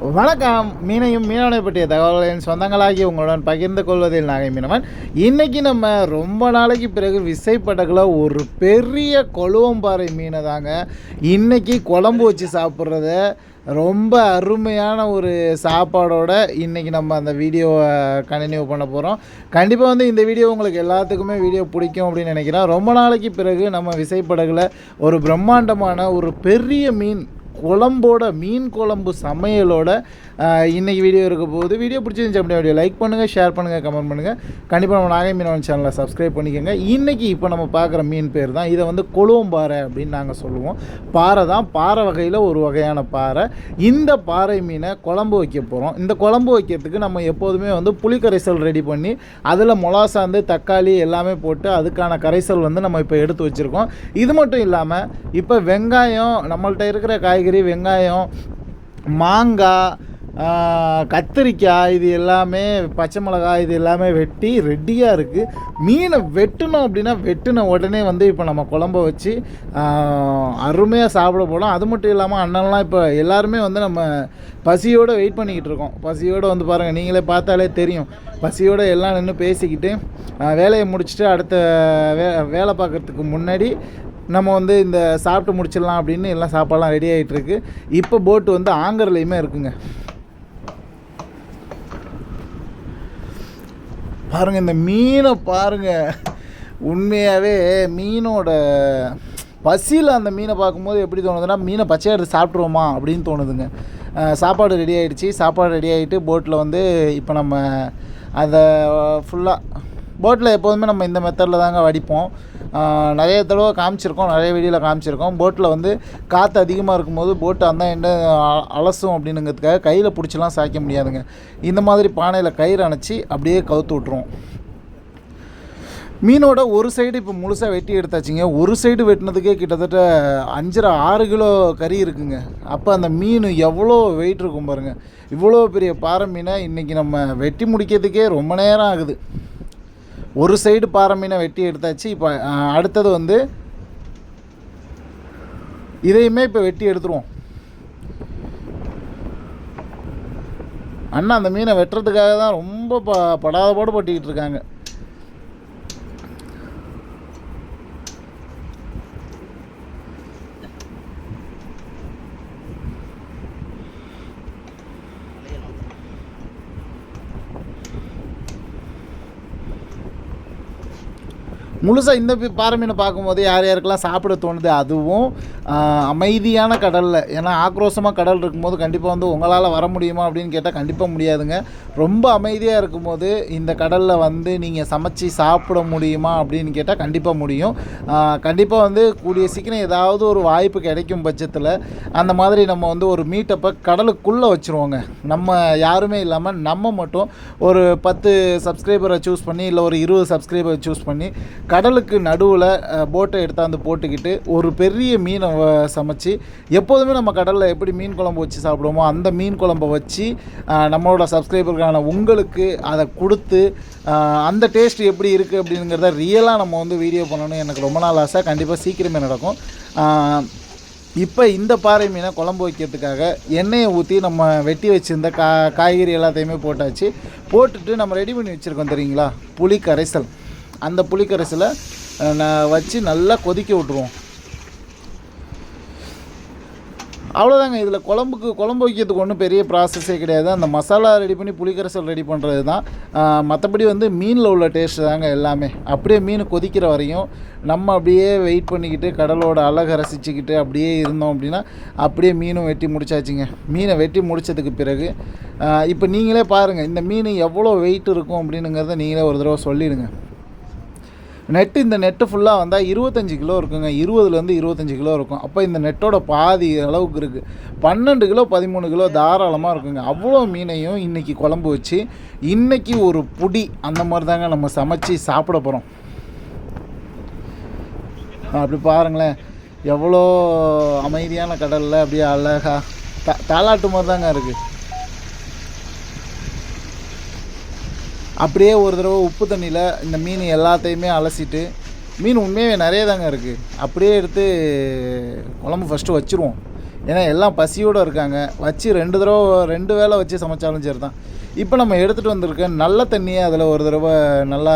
வணக்கம். மீனையும் மீனவனை பற்றிய தகவல்களின் சொந்தங்களாகி உங்களுடன் பகிர்ந்து கொள்வதில் நாகை மீனவன். இன்றைக்கி நம்ம ரொம்ப நாளைக்கு பிறகு விசைப்படகுல ஒரு பெரிய கொழுவம்பாறை மீனை தாங்க. இன்றைக்கி குழம்பு வச்சு சாப்பிட்றத. ரொம்ப அருமையான ஒரு சாப்பாடோட இன்றைக்கி நம்ம அந்த வீடியோவை கண்டினியூ பண்ண போகிறோம் கண்டிப்பாக வந்து இந்த வீடியோ உங்களுக்கு எல்லாத்துக்குமே வீடியோ பிடிக்கும் அப்படின்னு நினைக்கிறேன். ரொம்ப நாளைக்கு பிறகு நம்ம விசைப்படகுல ஒரு பிரம்மாண்டமான ஒரு பெரிய மீன் குழம்போட மீன் குழம்பு சமையலோட இன்றைக்கி வீடியோ இருக்க போகுது. வீடியோ பிடிச்சிருந்துச்சு அப்படியே வீடியோ லைக் பண்ணுங்கள் ஷேர் பண்ணுங்கள் கமெண்ட் பண்ணுங்கள் கண்டிப்பாக நம்ம நாகை மீனவன் சேனலை சப்ஸ்கிரைப் பண்ணிக்கோங்க. இன்றைக்கி இப்போ நம்ம பார்க்குற மீன் பேர் தான் இதை வந்து கொழுவம்பாறை அப்படின்னு நாங்கள் சொல்லுவோம். பாறை தான் பாறை வகையில் ஒரு வகையான பாறை. இந்த பாறை மீனை குழம்பு வைக்க போகிறோம் இந்த குழம்பு வைக்கிறதுக்கு நம்ம எப்போதுமே வந்து புளி கரைசல் ரெடி பண்ணி அதில் மொளாசாந்து தக்காளி எல்லாமே போட்டு அதுக்கான கரைசல் வந்து நம்ம இப்போ எடுத்து வச்சுருக்கோம். இது மட்டும் இல்லாமல் இப்போ வெங்காயம் நம்மள்கிட்ட இருக்கிற காய்கறி வெங்காயம் மாங்காய் கத்திரிக்காய் இது எல்லாமே பச்சை மிளகாய் இது எல்லாமே வெட்டி ரெடியாக இருக்குது மீனை வெட்டணும் அப்படின்னா வெட்டின உடனே வந்து இப்போ நம்ம குழம்ப வச்சு அருமையாக சாப்பிட போகலாம் அது மட்டும் இல்லாமல் அண்ணன்லாம் இப்போ எல்லாருமே வந்து நம்ம பசியோடு வெயிட் பண்ணிக்கிட்டு இருக்கோம். பசியோடு வந்து பாருங்கள் நீங்களே பார்த்தாலே தெரியும். பசியோடு எல்லாம் நின்று பேசிக்கிட்டு வேலையை முடிச்சுட்டு அடுத்த வே வேலை பார்க்குறதுக்கு முன்னாடி நம்ம வந்து இந்த சாப்பிட்டு முடிச்சிடலாம் அப்படின்னு எல்லாம் சாப்பாடெலாம் ரெடி ஆகிட்டுருக்கு இப்போ போட்டு வந்து ஆங்கர்லேயுமே இருக்குங்க. பாருங்கள் இந்த மீனை பாருங்கள் உண்மையாகவே மீனோட பசியில் அந்த மீனை பார்க்கும்போது எப்படி தோணுதுன்னா மீனை பச்சையாக எடுத்து சாப்பிட்ருவோமா அப்படின்னு தோணுதுங்க. சாப்பாடு ரெடி ஆகிடுச்சி சாப்பாடு ரெடி ஆகிட்டு போட்டில் வந்து இப்போ நம்ம அதை ஃபுல்லாக போட்டில் எப்போதுமே நம்ம இந்த மெத்தடில் தாங்க வடிப்போம். நிறைய தடவை காமிச்சிருக்கோம் நிறைய வீடியோவில் காமிச்சிருக்கோம். போட்டில் வந்து காற்று அதிகமாக இருக்கும்போது போட்டு அந்த என்ன அ- அலசும் அப்படின்னுங்கிறதுக்காக கையில் பிடிச்சிலாம் சாய்க்க முடியாதுங்க. இந்த மாதிரி பானையில் கயிறு அணைச்சி அப்படியே கவுத்து விட்ருவோம் மீனோட ஒரு சைடு இப்போ முழுசாக வெட்டி எடுத்தாச்சுங்க. ஒரு சைடு வெட்டினதுக்கே கிட்டத்தட்ட அஞ்சரை ஆறு கிலோ கறி இருக்குங்க. அப்போ அந்த மீன் எவ்வளோ வெயிட் இருக்கும் பாருங்கள் இவ்வளோ பெரிய பாறை மீனை இன்றைக்கி நம்ம வெட்டி முடிக்கிறதுக்கே ரொம்ப நேரம் ஆகுது. ஒரு சைடு பாறை மீனை வெட்டி எடுத்தாச்சு. இப்போ அடுத்தது வந்து இதையுமே இப்போ வெட்டி எடுத்துருவோம். அண்ணா அந்த மீனை வெட்டுறதுக்காக தான் ரொம்ப ப படாத பாடு பட்டிக்கிட்டு இருக்காங்க. முழுசாக இந்த பி- பாறை மீனை பார்க்கும்போது யார் யாருக்கெல்லாம் சாப்பிட தோணுது அதுவும் அமைதியான கடலில். ஏன்னா ஆக்ரோஷமாக கடல் இருக்கும்போது கண்டிப்பாக வந்து உங்களால் வர முடியுமா அப்படின்னு கேட்டால் கண்டிப்பாக முடியாதுங்க. ரொம்ப அமைதியாக இருக்கும்போது இந்த கடலில் வந்து நீங்கள் சமைச்சு சாப்பிட முடியுமா அப்படின்னு கேட்டால் கண்டிப்பாக முடியும். கண்டிப்பாக வந்து கூடிய சீக்கிரம் ஏதாவது ஒரு வாய்ப்பு கிடைக்கும் பட்சத்தில் அந்த மாதிரி நம்ம வந்து ஒரு மீட்டப்பை கடலுக்குள்ளே வச்சுருவோங்க. நம்ம யாருமே இல்லாமல் நம்ம மட்டும் ஒரு பத்து சப்ஸ்கிரைபரை சூஸ் பண்ணி இல்லை ஒரு இருபது சப்ஸ்கிரைபரை சூஸ் பண்ணி கடலுக்கு நடுவில் போட்டை எடுத்தாந்து போட்டுக்கிட்டு ஒரு பெரிய மீனை சமைச்சு எப்போதுமே நம்ம கடலில் எப்படி மீன் குழம்பு வச்சு சாப்பிடுவோமோ அந்த மீன் குழம்பை வச்சு நம்மளோட சப்ஸ்கிரைபருக்கான உங்களுக்கு அதை கொடுத்து அந்த டேஸ்ட் எப்படி இருக்குது அப்படிங்கிறத ரியலாக நம்ம வந்து வீடியோ பண்ணணும் எனக்கு ரொம்ப நாள் ஆசை. கண்டிப்பாக சீக்கிரமே நடக்கும். இப்போ இந்த பாறை மீனை குழம்பு வைக்கிறதுக்காக எண்ணெயை ஊற்றி நம்ம வெட்டி வச்சுருந்த கா காய்கறி எல்லாத்தையுமே போட்டாச்சு. போட்டுட்டு நம்ம ரெடி பண்ணி வச்சுருக்கோம் தெரியுங்களா? புளி கரைசல். அந்த புளிக்கரைசலை நான் வச்சு நல்லா கொதிக்க விட்ருவோம் அவ்வளோதாங்க இதில் குழம்புக்கு குழம்பு வைக்கிறதுக்கு ஒன்றும் பெரிய ப்ராசஸே கிடையாது. அந்த மசாலா ரெடி பண்ணி புளிக்கரைசல் ரெடி பண்ணுறது தான். மற்றபடி வந்து மீனில் உள்ள டேஸ்ட் தாங்க எல்லாமே. அப்படியே மீன் கொதிக்கிற வரையும் நம்ம அப்படியே வெயிட் பண்ணிக்கிட்டு கடலோட அழகை ரசிச்சுக்கிட்டு அப்படியே இருந்தோம் அப்படின்னா அப்படியே மீனும் வெட்டி முடிச்சாச்சுங்க. மீனை வெட்டி முடிச்சதுக்கு பிறகு இப்போ நீங்களே பாருங்கள் இந்த மீன் எவ்வளோ வெயிட் இருக்கும் அப்படின்னுங்கிறத நீங்களே ஒரு தடவை சொல்லிடுங்க. நெட்டு இந்த நெட்டு ஃபுல்லாக வந்தால் இருபத்தஞ்சி கிலோ இருக்குங்க. இருபதுலேருந்து இருபத்தஞ்சி கிலோ இருக்கும். அப்போ இந்த நெட்டோட பாதி அளவுக்கு இருக்குது பன்னெண்டு கிலோ பதிமூணு கிலோ தாராளமாக இருக்குங்க. அவ்வளோ மீனையும் இன்றைக்கி குழம்பு வச்சு இன்றைக்கி ஒரு புடி அந்த மாதிரி தாங்க நம்ம சமைச்சு சாப்பிட போகிறோம் அப்படி பாருங்களேன். எவ்வளோ அமைதியான கடலில் அப்படியே அழகா த தாளாட்டு மாதிரி தாங்க இருக்குது அப்படியே ஒரு தடவை உப்பு தண்ணியில் இந்த மீன் எல்லாத்தையுமே அலசிட்டு மீன் உண்மையாகவே நிறைய தாங்க இருக்குது அப்படியே எடுத்து குழம்பு ஃபஸ்ட்டு வச்சுருவோம். ஏன்னா எல்லாம் பசியோடு இருக்காங்க. வச்சு ரெண்டு தடவை ரெண்டு வேளை வச்சு சமைச்சாலும் சரி தான் இப்போ நம்ம எடுத்துகிட்டு வந்திருக்க நல்ல தண்ணியை அதில் ஒரு தடவை நல்லா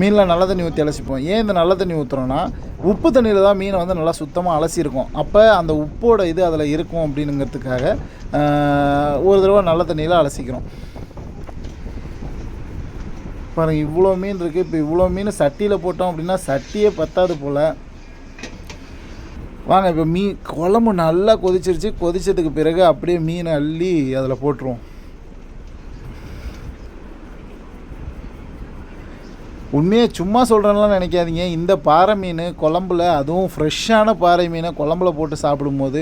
மீனில் நல்ல தண்ணி ஊற்றி அலசிப்போம். ஏன் இந்த நல்ல தண்ணி ஊற்றுறோன்னா உப்பு தண்ணியில் தான் மீனை வந்து நல்லா சுத்தமாக அலசியிருக்கும். அப்போ அந்த உப்போட இது அதில் இருக்கும் அப்படிங்கிறதுக்காக ஒரு தடவை நல்ல தண்ணியில் அலசிக்கிறோம். பாருங்கள் இவ்வளோ மீன் இருக்குது இப்போ இவ்வளோ மீன் சட்டியில் போட்டோம் அப்படின்னா சட்டியே பத்தாது போல். வாங்க இப்போ மீன் குழம்பு நல்லா கொதிச்சிருச்சு. கொதிச்சதுக்கு பிறகு அப்படியே மீனை அள்ளி அதில் போட்டுருவோம். உண்மையே சும்மா சொல்கிறேன்லாம் நினைக்காதீங்க. இந்த பாறை மீன் குழம்புல அதுவும் ஃப்ரெஷ்ஷான பாறை மீனை குழம்புல போட்டு சாப்பிடும்போது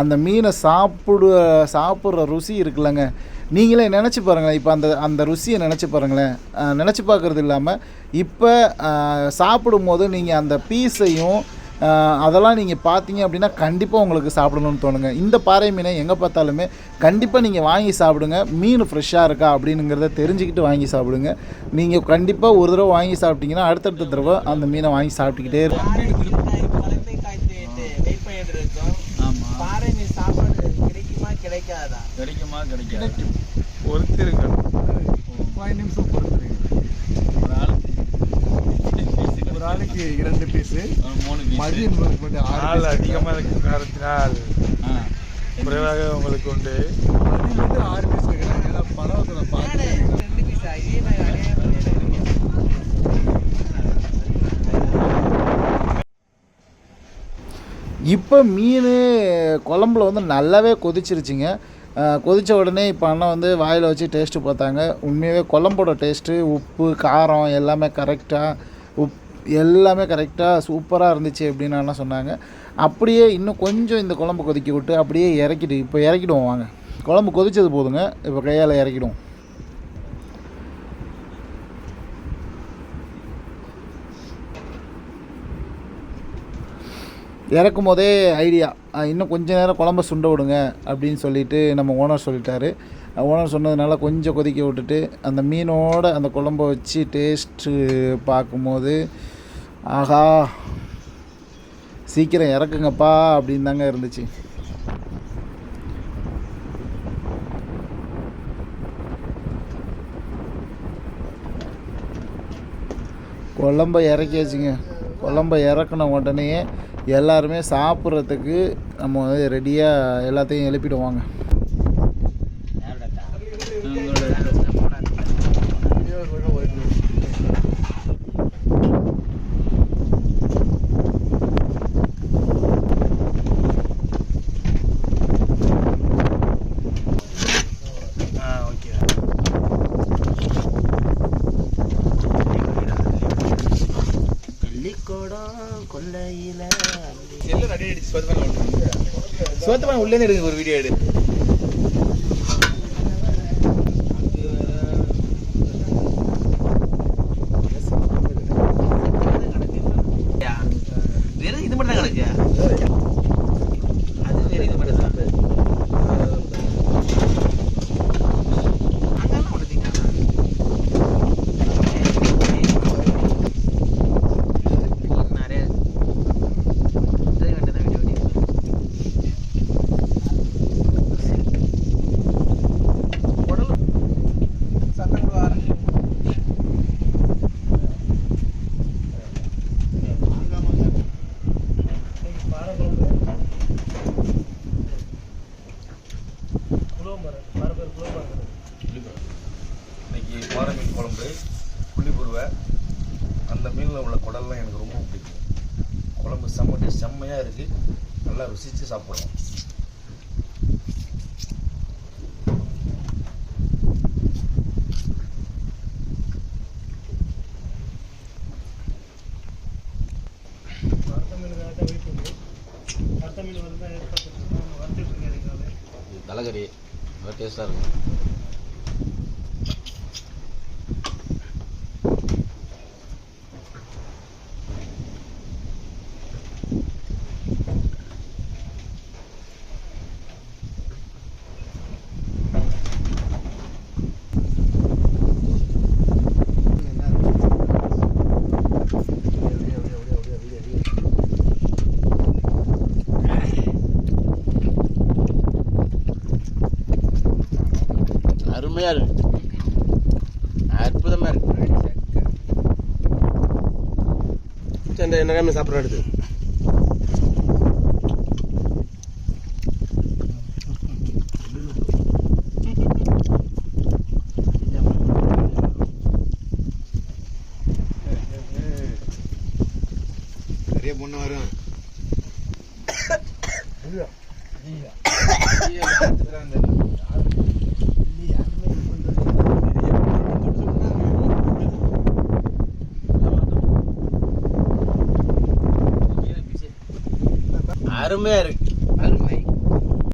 அந்த மீனை சாப்பிடு சாப்பிட்ற ருசி இருக்குல்லங்க. நீங்களே நினச்சி பாருங்களேன். இப்போ அந்த அந்த ருசியை நினச்சி பாருங்களேன். நினச்சி பார்க்குறது இல்லாமல் இப்போ சாப்பிடும்போது நீங்கள் அந்த பீஸையும் அதெல்லாம் நீங்கள் பார்த்தீங்க அப்படின்னா கண்டிப்பாக உங்களுக்கு சாப்பிடணும்னு தோணுங்க. இந்த பாறை மீனை எங்கே பார்த்தாலுமே கண்டிப்பாக நீங்கள் வாங்கி சாப்பிடுங்க. மீன் ஃப்ரெஷ்ஷாக இருக்கா அப்படிங்கிறத தெரிஞ்சுக்கிட்டு வாங்கி சாப்பிடுங்க. நீங்கள் கண்டிப்பாக ஒரு தடவை வாங்கி சாப்பிட்டீங்கன்னா அடுத்தடுத்த தடவை அந்த மீனை வாங்கி சாப்பிட்டுக்கிட்டே இருக்கும் கிடைக்குமா கிடைக்காதா? கிடைக்குமா கிடைக்காது? பொறுத்திருங்க. பதினஞ்சு நிமிஷம் பொறுத்திருங்க ஒரு ஆளுக்கு ஆளுக்கு இரண்டு பீஸு. மதியம் மட்டும் ஆறு ஆள் அதிகமாக இருக்கிற காரணத்தினால் ஆ. குறைவாக உங்களுக்கு உண்டு. மதியம் மட்டும் ஆறு பீஸ் இருக்கிறேன் ஏன்னா பரவத்தில் பார்த்து இப்போ மீன் குழம்புல வந்து நல்லாவே கொதிச்சிருச்சுங்க. கொதிச்ச உடனே இப்போ அண்ணன் வந்து வாயில் வச்சு டேஸ்ட்டு பார்த்தாங்க. உண்மையாகவே குழம்போட டேஸ்ட்டு உப்பு காரம் எல்லாமே கரெக்டாக எல்லாமே கரெக்டாக சூப்பராக இருந்துச்சு அப்படின்னு சொன்னாங்க. அப்படியே இன்னும் கொஞ்சம் இந்த குழம்பு கொதிக்க விட்டு அப்படியே இறக்கிட்டு இப்போ இறக்கிடுவோம் வாங்க. குழம்பு கொதிச்சது போதுங்க இப்போ கையால் இறக்கிடுவோம். இறக்கும் போதே ஐடியா இன்னும் கொஞ்ச நேரம் குழம்ப சுண்ட விடுங்க அப்படின்னு சொல்லிட்டு நம்ம ஓனர் சொல்லிட்டாரு. ஓனர் சொன்னதுனால கொஞ்சம் கொதிக்க விட்டுட்டு அந்த மீனோட அந்த குழம்ப வச்சு டேஸ்ட்டு பார்க்கும்போது ஆஹா. சீக்கிரம் இறக்குங்கப்பா அப்படின்னு தாங்க இருந்துச்சு. குழம்ப இறக்கியாச்சுங்க. குழம்ப இறக்குன உடனே எல்லாருமே சாப்பிட்றதுக்கு நம்ம ரெடியாக எல்லாத்தையும் எழுப்பிடுவாங்க. கொல்லையில. எல்லாம் ரெடி ஆயிடுச்சு. சோத்துப்பான சோத்துப்பான உள்ளே எடுங்க ஒரு வீடியோ எடு வெறும் இது மட்டும் தான் கிடக்கு அது வேற இது மட்டும் தான் அங்கெல்லாம் கொடுத்தீங்க நிறைய இது வேண்டியதான் வீடியோ உடல் சத்தம் கூட ஆரம்பிச்சு இன்னைக்கு பாறை மீன் குழம்பு புளிப்புருவை அந்த மீனில் உள்ள குடல்லாம் எனக்கு ரொம்ப பிடிக்கும். குழம்பு செம்ம டேஸ்ட் செம்மையாக இருக்குது நல்லா ருசித்து சாப்பிட்றோம் தலைகறி. நல்லா டேஸ்ட்டாக இருக்கும். அற்புதமாக இருக்கு. சண்டை என்ன கிழமை சாப்பிட்ற எடுத்து. நிறைய பொண்ணு வரும். அருமையா இருக்கு